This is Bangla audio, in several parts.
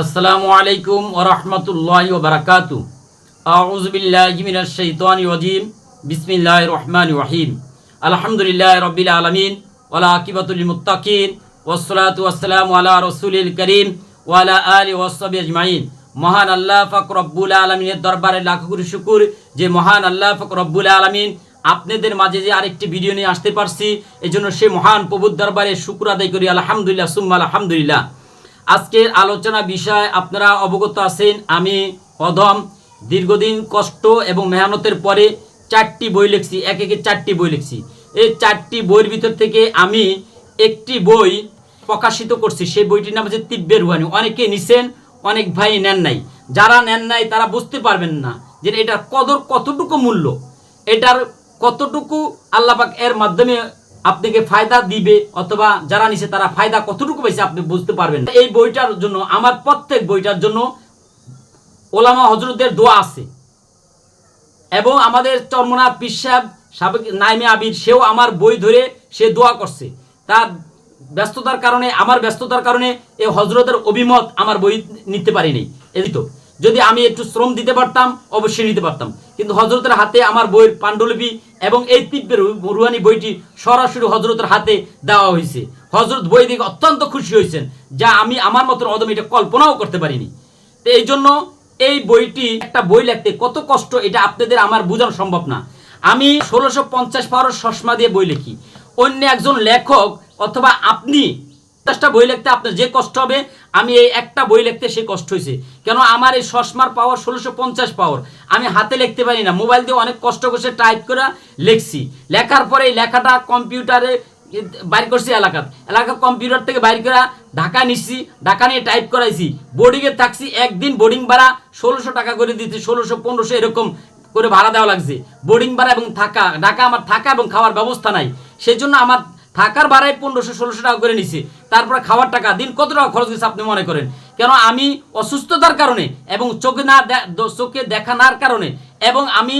আসসালামু আলাইকুম ওরহমতুল্লাহ বিসমিল্লাহ রহমান রহিম। আলহামদুলিল্লাহ রবিল আলমিন। ওলা আকিবাতুল মুত্তাকিন। ওসলাতু আলা রসুলিল করিম। ওয়ালা আলি ওয়াসবি আজমাইন। মহান আল্লাহ ফাক রব্বুল আলমিনের দরবারে লাখ কোটি শুকুর যে মহান আল্লাহ ফাক রব্বুল আলমিন আপনাদের মাঝে যে আরেকটি ভিডিও নিয়ে আসতে পারছি এই জন্য সে মহান প্রভুর দরবারে শুকুর আদায় করি। আলহামদুলিল্লাহ, সুম্মা আলহামদুলিল্লাহ। আজকের আলোচনা বিষয় আপনারা অবগত আছেন। আমি অধম দীর্ঘদিন কষ্ট এবং মেহনতের পরে চারটি বই লিখছি, এক একে চারটি বই লিখছি। এই চারটি বইয়ের ভিতর থেকে আমি একটি বই প্রকাশিত করছি, সেই বইটির নাম হচ্ছে তিব্বের রুহানি। অনেকে নিছেন, অনেক ভাই নেন নাই। যারা নেন নাই, তারা বুঝতে পারবেন না যে এটার কদর কতটুকু মূল্য। এটার কতটুকু আল্লাপাক এর মাধ্যমে আপনাকে ফায়দা দিবে অথবা যারা নিছে তারা ফায়দা কতটুকু পাইছে আপনি বুঝতে পারবেন এই বইটার জন্য, আমার প্রত্যেক বইটার জন্য ওলামা হজরতদের দোয়া আছে। এবং আমাদের চর্মনাথ পিসাব সাবেক নাইমে আবির, সেও আমার বই ধরে সে দোয়া করছে। তার ব্যস্ততার কারণে, আমার ব্যস্ততার কারণে এই হজরতের অভিমত আমার বই নিতে পারিনি। এই তো। যদি আমি একটু শ্রম দিতে পারতাম, অবশ্যই নিতে পারতাম। কিন্তু হজরতের হাতে আমার বইয়ের পাণ্ডুলিপি এবং এই তিব্বের রুহানি বইটি সরাসরি হজরতের হাতে দেওয়া হয়েছে হজরত বই দেখে অত্যন্ত খুশি হয়েছেন যা আমি আমার মতন অদম এটা কল্পনাও করতে পারিনি। তো এই জন্য এই বইটি একটা বই লিখতে কত কষ্ট, এটা আপনাদের আমার বোঝানো সম্ভব না। আমি ষোলোশো পঞ্চাশ পাওয়ার সসমা দিয়ে বই লিখি। অন্য একজন লেখক অথবা আপনি পঞ্চাশটা বই লিখতে আপনার যে কষ্ট হবে, আমি এই একটা বই লিখতে সে কষ্ট হয়েছে। কেন আমার এই সসমার পাওয়ার ষোলোশো পঞ্চাশ পাওয়ার আমি হাতে লিখতে পারি না। মোবাইল দিয়ে অনেক কষ্ট করে টাইপ করে লিখছি। লেখার পরে এই লেখাটা কম্পিউটারে বাইর করছি এলাকাত। এলাকার কম্পিউটার থেকে বাইর করা ঢাকা নিচ্ছি। ঢাকা নিয়ে টাইপ করাইছি। বোর্ডিংয়ে থাকছি। একদিন বোর্ডিং ভাড়া ষোলোশো টাকা করে দিচ্ছি ষোলোশো, পনেরোশো এরকম করে ভাড়া দেওয়া লাগছে। বোর্ডিং ভাড়া এবং থাকা। ঢাকা আমার থাকা এবং খাওয়ার ব্যবস্থা নাই। সেই জন্য আমার থাকার ভাড়ায় পনেরোশো ষোলোশো টাকা করে নিছি। তারপরে খাওয়ার টাকা, দিন কত টাকা খরচ হয়েছে আপনি মনে করেন? কেন আমি অসুস্থতার কারণে এবং চোখে না চোখে দেখা নার কারণে এবং আমি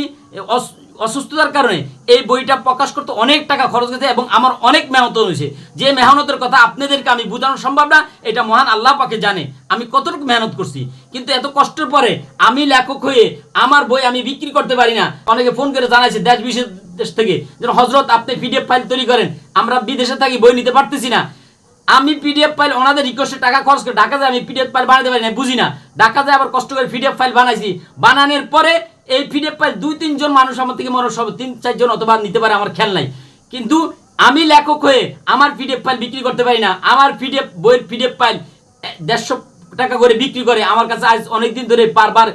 অসুস্থতার কারণে এই বইটা প্রকাশ করতে অনেক টাকা খরচ হয়েছে এবং আমার অনেক মেহনত হয়েছে। যে মেহনতের কথা আপনাদেরকে আমি বোঝানো সম্ভব না, এটা মহান আল্লাহ পাকে জানে। আমি কতটুকু মেহনত করছি, কিন্তু এত কষ্টের পরে আমি লেখক হয়ে আমার বই আমি বিক্রি করতে পারি না। অনেকে ফোন করে জানাইছে দেশ বিশেষ দেশ থেকে, যেন হজরত আপনি পিডিএফ ফাইল তৈরি করেন, আমরা বিদেশে থাকি, বই নিতে পারতেছি না। আমি পিডিএফ ফাইল ওনাদের রিকোয়েস্টে টাকা খরচ করে ঢাকা যায় আমি পিডিএফ ফাইল বানাতে পারি না, বুঝি না। ঢাকা যায় আবার কষ্ট করে পিডিএফ ফাইল বানাইছি। বানানোর পরে এই পিডিএফ ফাইল দুই, তিনজন মানুষ আমার থেকে মনে সব তিন, চারজন অথবা নিতে পারে, আমার খেয়াল নাই। কিন্তু আমি লেখক হয়ে আমার পিডিএফ ফাইল বিক্রি করতে পারি না। আমার পিডিএফ বইয়ের পিডিএফ ফাইল দেড়শো টাকা করে বিক্রি করে। আমার কাছে আজ অনেকদিন ধরে বারবার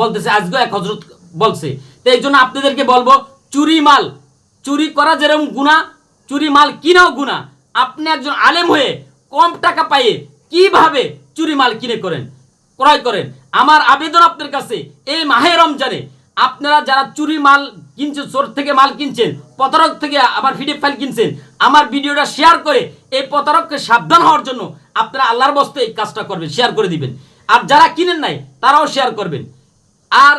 বলতেছে আজকে এক হজরত বলছে। তো এই জন্য আপনাদেরকে বলব, চুরি মাল, চুরি করা যেরকম গুণা চুরি মাল কিনাও গুণা আপনি একজন আলেম হয়ে কম টাকা পাইয়ে কীভাবে চুরি মাল কিনে করেন, ক্রয় করেন? আমার আবেদন আপনার কাছে। এই মাহে রমজানে আপনারা যারা চুরি মাল কিনছেন চোর থেকে মাল কিনছেন, প্রতারক থেকে আবার ভিডিও ফাইল কিনছেন, আমার ভিডিওটা শেয়ার করে এই প্রতারককে সাবধান হওয়ার জন্য আপনারা আল্লাহর বস্তে এই কাজটা করবেন শেয়ার করে দিবেন। আর যারা কিনেন নাই, তারাও শেয়ার করবেন। আর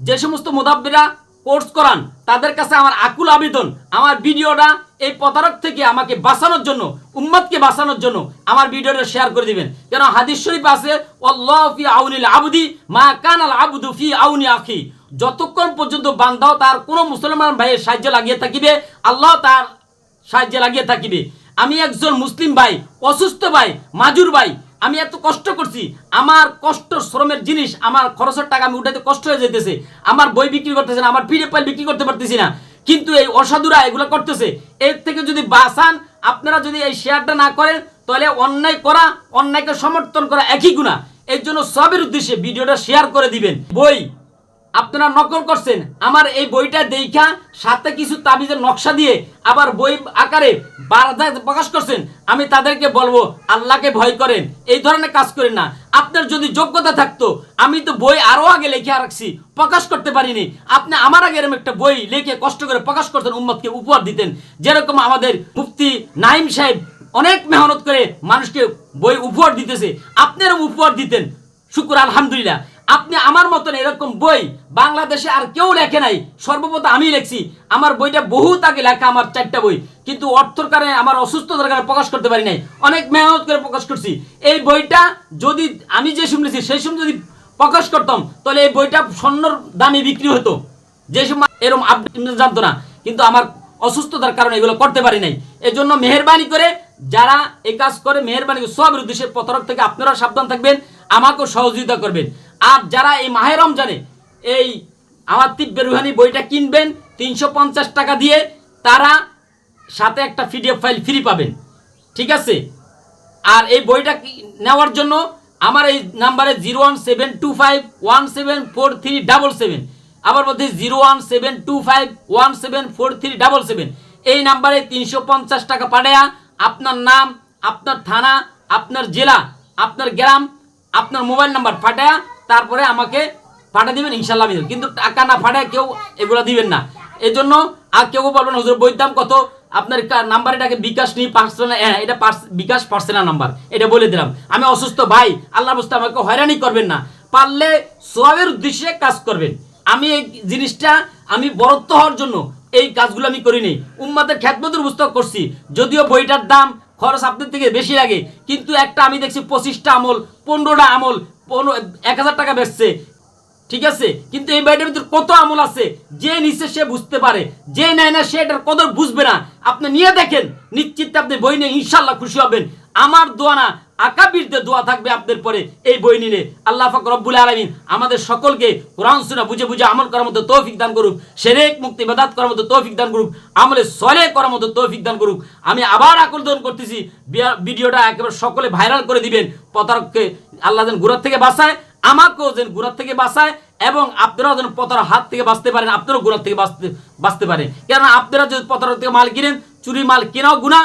যে সমস্ত মোদাব্বিরা কোর্স করান। তাদের কাছে আমার আকুল আবেদন, আমার ভিডিওটা এই প্রতারক থেকে আমাকে বাঁচানোর জন্য, উম্মতকে বাঁচানোর জন্য আমার ভিডিওটা শেয়ার করে দিবেন। কেন হাদিস শরীফ আছে আল্লাহ ফি আউনিল আবদি মা কানাল আবদু ফি আউনি আখি। যতক্ষণ পর্যন্ত বান্দাও তার কোনো মুসলমান ভাইয়ের সাহায্য লাগিয়ে থাকিবে, আল্লাহ তার সাহায্যে লাগিয়ে থাকিবে। আমি একজন মুসলিম ভাই, অসুস্থ ভাই, মাজুর ভাই আমি এত কষ্ট করছি। আমার কষ্ট শ্রমের জিনিস, আমার খরচের টাকা আমি উঠাতে কষ্ট হয়ে যেতেছে আমার বই বিক্রি করতেছে না, আমার পিড়ে পাল বিক্রি করতে পারতেছি না। কিন্তু এই অসাধুরা এগুলো করতেছে। এর থেকে যদি বাঁচান, আপনারা যদি এই শেয়ারটা না করেন, তাহলে অন্যায় করা, অন্যায়কে সমর্থন করা একই গুণা এর জন্য সবের উদ্দেশ্যে ভিডিওটা শেয়ার করে দিবেন। বই আপনারা নকল করছেন। আমার এই বইটা দেখা, সাথে কিছু তাবিজের নকশা দিয়ে আবার বই আকারে প্রকাশ করছেন। আমি তাদেরকে বলব, আল্লাহকে ভয় করেন, এই ধরনের কাজ করেন না। আপনার যদি যোগ্যতা থাকতো, আমি তো বই আরও আগে লিখে রাখছি, প্রকাশ করতে পারিনি। আপনি আমার আগে এরকম একটা বই লিখে কষ্ট করে প্রকাশ করতেন, উম্মতকে উপহার দিতেন। যেরকম আমাদের মুফতি নাইম সাহেব অনেক মেহনত করে মানুষকে বই উপহার দিতেছে আপনি এরকম উপহার দিতেন। শুকুর, আলহামদুলিল্লাহ। আপনি আমার মতন এরকম বই বাংলাদেশে আর কেউ লেখে নাই। সর্বপ্রথম আমি লিখছি। আমার বইটা বহুত আগে লেখা, আমার চারটা বই। কিন্তু অর্থর কারণে, আমার অসুস্থতার কারণে প্রকাশ করতে পারি নাই। অনেক মেহনত করে প্রকাশ করছি। এই বইটা যদি আমি যে শুনলেছি সেই সময় যদি প্রকাশ করতাম, তাহলে এই বইটা স্বর্ণর দামে বিক্রি হতো। যে সময় এরকম আপনি জানতো না। কিন্তু আমার অসুস্থতার কারণে এগুলো করতে পারি নাই। এজন্য মেহরবানি করে যারা এই কাজ করে, মেহরবানি সব উদ্দেশ্যে প্রতারক থেকে আপনারা সাবধান থাকবেন, আমাকেও সহযোগিতা করবেন। আর যারা এই মাহের রমজানে এই আমার তিব্বে রুহানি বইটা কিনবেন, তিনশো পঞ্চাশ টাকা দিয়ে তারা সাথে একটা পিডিএফ ফাইল ফ্রি পাবেন। ঠিক আছে? আর এই বইটা নেওয়ার জন্য আমার এই নাম্বারে zero one seven two five one seven four three double seven. আবার বলতে zero one seven two five one seven four three double seven. এই নাম্বারে তিনশো পঞ্চাশ টাকা পাঠায়া আপনার নাম, আপনার থানা, আপনার জেলা, আপনার গ্রাম, আপনার মোবাইল নাম্বার পাঠায়া তারপরে আমাকে পাঠা দিবেন ইনশাল্লাহ আমি কিন্তু টাকা না পাঠায় কেউ এগুলো দিবেন না। এই জন্য আর কেউ বলবেন, হুজুর বইয়ের দাম কত? আপনার নাম্বার এটাকে বিকাশ নিয়ে পার্সোনাল হ্যাঁ এটা বিকাশ পার্সোনাল নাম্বার এটা বলে দিলাম। আমি অসুস্থ, ভাই আল্লাহ বুঝতে আমাকে হয়রানি করবেন না। পারলে সোয়াবের উদ্দেশ্যে কাজ করবেন। আমি এই জিনিসটা, আমি বরত্ব হওয়ার জন্য এই কাজগুলো আমি করিনি। উম্মাদের খ্যাতমতুর পুস্তক করছি যদিও বইটার দাম খরচ আপনার থেকে বেশি লাগে। কিন্তু একটা আমি দেখছি পঁচিশটা আমল, পনেরোটা আমল, পনেরো, এক হাজার টাকা বেচছে। ঠিক আছে? কিন্তু এই বাড়িটার ভিতরে কত আমল আছে? যে নিচ্ছে সে বুঝতে পারে। যে নেয় না, সে এটার কদর বুঝবে না। আপনি নিয়ে দেখেন নিশ্চিত আপনি বই নিয়ে ইনশাল্লাহ খুশি হবেন। আমার দোয়া না আকাবিরদের দোয়া থাকবে আপনাদের পরে এই বই নিলে। আল্লাহ ফাক রব্বুল আলমিন আমাদের সকলকে কোরআন সুনা বুঝে বুঝে আমল করার মতো তৌফিক দান করুক, সেরেক মুক্তি বেদাত করার মতো তৌফিক দান করুক, আমলে সলে করার মতো তৌফিক দান করুক। আমি আবার আকর্ষণ করতেছি ভিডিওটা একেবারে সকলে ভাইরাল করে দিবেন, প্রতারককে আল্লাহ যেন গুড়ার থেকে বাঁচায়, আমাকেও যেন গুণার থেকে বাঁচায়, এবং আপনারাও যেন পতার হাত থেকে বাঁচতে পারেন, আপনারাও গুণার থেকে বাঁচতে বাঁচতে পারেন। কেননা আপনারা যদি পতার থেকে মাল কিনেন চুরি মাল কেনাও গুণা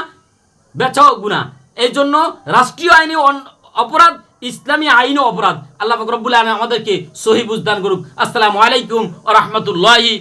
বেচাও গুণা এই জন্য রাষ্ট্রীয় আইনে অপরাধ, ইসলামী আইনও অপরাধ। আল্লাহ ফকরবুল্লাহ আমাদেরকে সহি বুঝদান করুক। আসসালামু আলাইকুম ও রহমতুল্লাহি